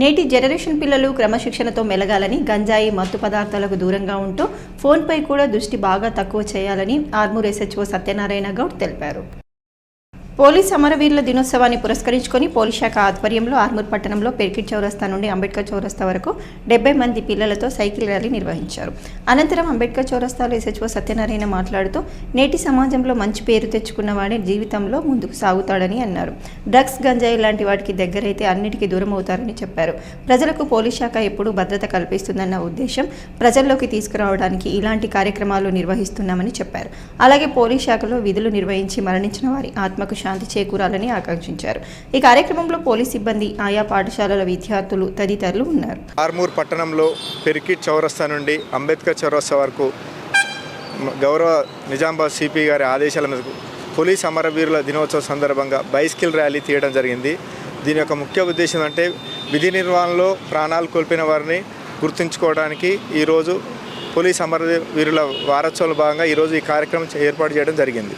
నేటి జనరేషన్ పిల్లలు క్రమశిక్షణతో మెలగాలని గంజాయి మత్తు పదార్థాలకు దూరంగా ఉంటూ ఫోన్పై కూడా దృష్టి బాగా తక్కువ చేయాలని ఆర్మూర్ ఎస్హెచ్ఓ సత్యనారాయణ గౌడ్ తెలిపారు. పోలీస్ అమరవీరుల దినోత్సవాన్ని పురస్కరించుకొని పోలీస్ శాఖ ఆధ్వర్యంలో ఆర్మూర్ పట్టణంలో పెర్కిట్ చౌరస్తా నుండి అంబేద్కర్ చౌరస్తా వరకు డెబ్బై మంది పిల్లలతో సైకిల్ ర్యాలీ నిర్వహించారు. అనంతరం అంబేద్కర్ చౌరస్తాలో ఎస్హెచ్ఓ సత్యనారాయణ మాట్లాడుతూ నేటి సమాజంలో మంచి పేరు తెచ్చుకున్నవాడే జీవితంలో ముందుకు సాగుతాడని అన్నారు. డ్రగ్స్ గంజాయి లాంటి వాటికి దగ్గరైతే అన్నిటికీ దూరం అవుతారని చెప్పారు. ప్రజలకు పోలీస్ శాఖ ఎప్పుడూ భద్రత కల్పిస్తుందన్న ఉద్దేశం ప్రజల్లోకి తీసుకురావడానికి ఇలాంటి కార్యక్రమాలు నిర్వహిస్తున్నామని చెప్పారు. అలాగే పోలీస్ శాఖలో విధులు నిర్వహించి మరణించిన వారి ఆత్మకు శాంతి చేకూరాలని ఆకాంక్షించారు. ఈ కార్యక్రమంలో పోలీస్ సిబ్బంది ఆయా పాఠశాలల విద్యార్థులు తదితరులు ఉన్నారు. ఆర్మూర్ పట్టణంలో పెరికిట్ చౌరస్తా నుండి అంబేద్కర్ చౌరస్తా వరకు గౌరవ నిజామాబాద్ సిపి గారి ఆదేశాల మేరకు పోలీస్ అమరవీరుల దినోత్సవ సందర్భంగా బైస్కిల్ ర్యాలీ తీయడం జరిగింది. దీని యొక్క ముఖ్య ఉద్దేశం అంటే విధి నిర్వహణలో ప్రాణాలు కోల్పోయిన వారిని గుర్తుంచుకోవడానికి ఈరోజు పోలీస్ అమరవీరుల వారోత్సవాల భాగంగా ఈరోజు ఈ కార్యక్రమం ఏర్పాటు చేయడం జరిగింది.